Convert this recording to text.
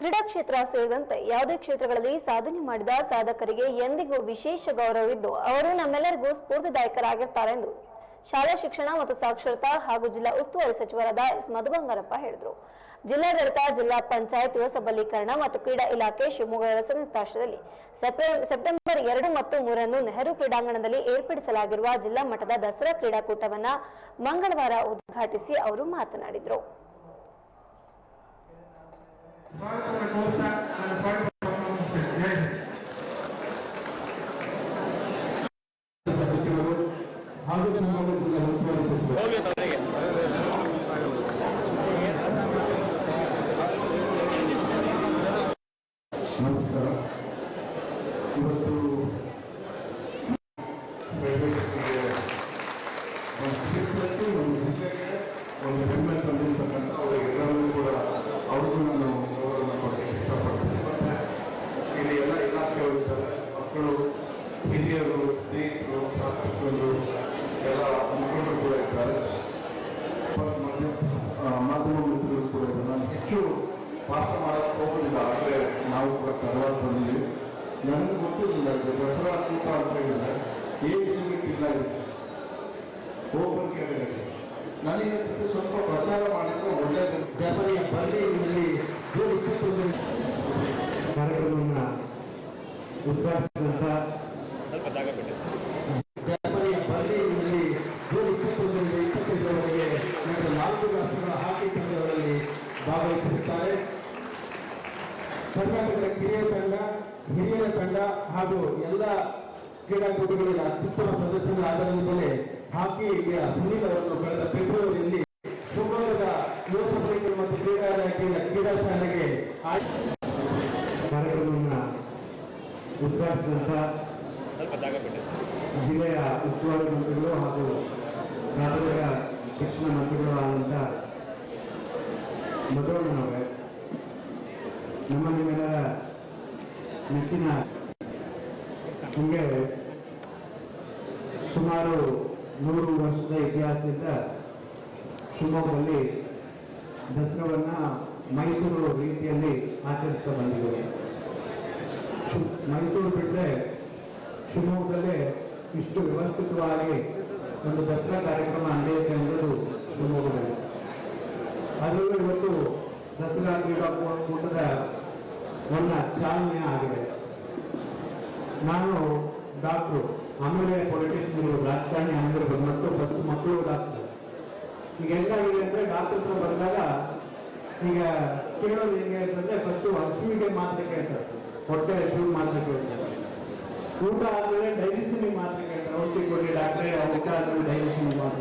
ಕ್ರೀಡಾ ಕ್ಷೇತ್ರ ಸೇರಿದಂತೆ ಯಾವುದೇ ಕ್ಷೇತ್ರಗಳಲ್ಲಿ ಸಾಧನೆ ಮಾಡಿದ ಸಾಧಕರಿಗೆ ಎಂದಿಗೂ ವಿಶೇಷ ಗೌರವವಿದ್ದು ಅವರು ನಮ್ಮೆಲ್ಲರಿಗೂ ಸ್ಫೂರ್ತಿದಾಯಕರಾಗಿರ್ತಾರೆ ಎಂದು ಶಾಲಾ ಶಿಕ್ಷಣ ಮತ್ತು ಸಾಕ್ಷರತಾ ಹಾಗೂ ಜಿಲ್ಲಾ ಉಸ್ತುವಾರಿ ಸಚಿವರಾದ ಎಸ್ ಮಧುಬಂಗಾರಪ್ಪ ಹೇಳಿದರು. ಜಿಲ್ಲಾಡಳಿತ, ಜಿಲ್ಲಾ ಪಂಚಾಯತ್ ಯುವ ಸಬಲೀಕರಣ ಮತ್ತು ಕ್ರೀಡಾ ಇಲಾಖೆ ಶಿವಮೊಗ್ಗ ಸೆಪ್ಟೆ- ಸೆಪ್ಟೆಂಬರ್ ಎರಡು ಮತ್ತು ಮೂರರಂದು ನೆಹರು ಕ್ರೀಡಾಂಗಣದಲ್ಲಿ ಏರ್ಪಡಿಸಲಾಗಿರುವ ಜಿಲ್ಲಾ ಮಟ್ಟದ ದಸರಾ ಕ್ರೀಡಾಕೂಟವನ್ನು ಮಂಗಳವಾರ ಉದ್ಘಾಟಿಸಿ ಅವರು ಮಾತನಾಡಿದರು. ಹಾಗೂ ಜಿಲ್ಲಾ ಉಸ್ತುವಾರಿ ಸಚಿವರು ಕಾರವಾರ ಬಂದಿದ್ದೀವಿ ನನಗೆ ಗೊತ್ತಿರಲಿಲ್ಲ ಇದು ದಸರಾ ಅಂತ ಏಜ್ ಲಿಮಿಟ್ ಇಲ್ಲ ಇದು ಓಪನ್ ಕ್ಯಾಟಗರಿ ನನಗೆ ಅನಿಸುತ್ತೆ ಸ್ವಲ್ಪ ಪ್ರಚಾರ ಮಾಡಿದ್ರೆ ಒಳ್ಳೆಯದು ವ್ಯಾಪಾರಿಯ ಬದಲಿಯಲ್ಲಿ ಜೂನ್ ಇಪ್ಪತ್ತೊಂದು. ಕಾರ್ಯಕ್ರಮವನ್ನು ಉದ್ಘಾಟಿಸಿದಂಥ ಕರ್ನಾಟಕದ ಕಿರಿಯ ತಂಡ, ಹಿರಿಯರ ತಂಡ ಹಾಗೂ ಎಲ್ಲ ಕ್ರೀಡಾಕೂಟಗಳಲ್ಲಿ ಅತ್ಯುತ್ತಮ ಪ್ರದರ್ಶನದ ಆಧಾರದ ಮೇಲೆ ಹಾಕಿಗೆ ಸುನೀಲ್ ಅವರನ್ನು ಕಳೆದ ಫೆಬ್ರವರಿಯಲ್ಲಿ ಶಿವಮೊಗ್ಗದ ಯುವ ಮತ್ತು ಕ್ರೀಡಾ ಇಲಾಖೆಯ ಕ್ರೀಡಾ ಶಾಲೆಗೆ ಕಾರ್ಯಕ್ರಮವನ್ನು ಜಿಲ್ಲೆಯ ಉಸ್ತುವಾರಿ ಮಂತ್ರಿಗಳು ಹಾಗೂ ಪ್ರಾಥಮಿಕ ಶಿಕ್ಷಣ ಮಂತ್ರಿಗಳು ಆದಂಥ ಮಧುರಣ್ಣನವರೇ ನಮ್ಮ ನಿಮ್ಮೆಲ್ಲರ ನೆಚ್ಚಿನ ನಿಮಗೆ ಸುಮಾರು ನೂರು ವರ್ಷದ ಇತಿಹಾಸದಿಂದ ಶಿವಮೊಗ್ಗದಲ್ಲಿ ದಸರಾವನ್ನು ಮೈಸೂರು ರೀತಿಯಲ್ಲಿ ಆಚರಿಸ್ತಾ ಬಂದಿದ್ದೇವೆ ಶು- ಮೈಸೂರು ಬಿಟ್ಟರೆ ಶಿವಮೊಗ್ಗದಲ್ಲೇ ಇಷ್ಟು ವ್ಯವಸ್ಥಿತವಾಗಿ ಒಂದು ದಸರಾ ಕಾರ್ಯಕ್ರಮ ನಡೆಯುತ್ತೆ ಅನ್ನೋದು ಶಿವಮೊಗ್ಗದಲ್ಲಿ. ಅದರಲ್ಲೂ ಇವತ್ತು ದಸರಾ ಕ್ರೀಡಾಕೂಟದ ಒಂದು ಚಾಲನೆ ಆಗಿದೆ. ನಾನು ಡಾಕ್ಟ್ರು, ಆಮೇಲೆ ಪೊಲಿಟಿಷಿಯನ್ಗಳು ರಾಜಕಾರಣಿ ಆಮೇಲೆ ಮತ್ತು ಫಸ್ಟ್ ಮಕ್ಕಳು ಡಾಕ್ಟ್ರು. ಈಗ ಹೆಂಗಾಗಿದೆ ಅಂದರೆ ಡಾಕ್ಟರ್ ಹತ್ರ ಬಂದಾಗ ಈಗ ಕೇಳೋದು ಹೆಂಗೆ ಅಂತಂದ್ರೆ ಫಸ್ಟ್ ಹಸಿವಿಗೆ ಮಾತ್ರ ಕೇಳ್ತಾರೆ. ಹೊಟ್ಟೆ ಹಸಿವು ಮಾತ್ರ ಕೇಳ್ತಾರೆ. ಊಟ ಆದಮೇಲೆ ಡೈಜೆಷನ್ ಮಾತ್ರ ಕೇಳ್ತಾರೆ. ಔಷಧಿ ಕೊಡಿ ಡಾಕ್ಟ್ರೇ ಊಟ ಆದ್ಮೇಲೆ ಡೈಜೆಷನ್ ಮಾತ್ರ.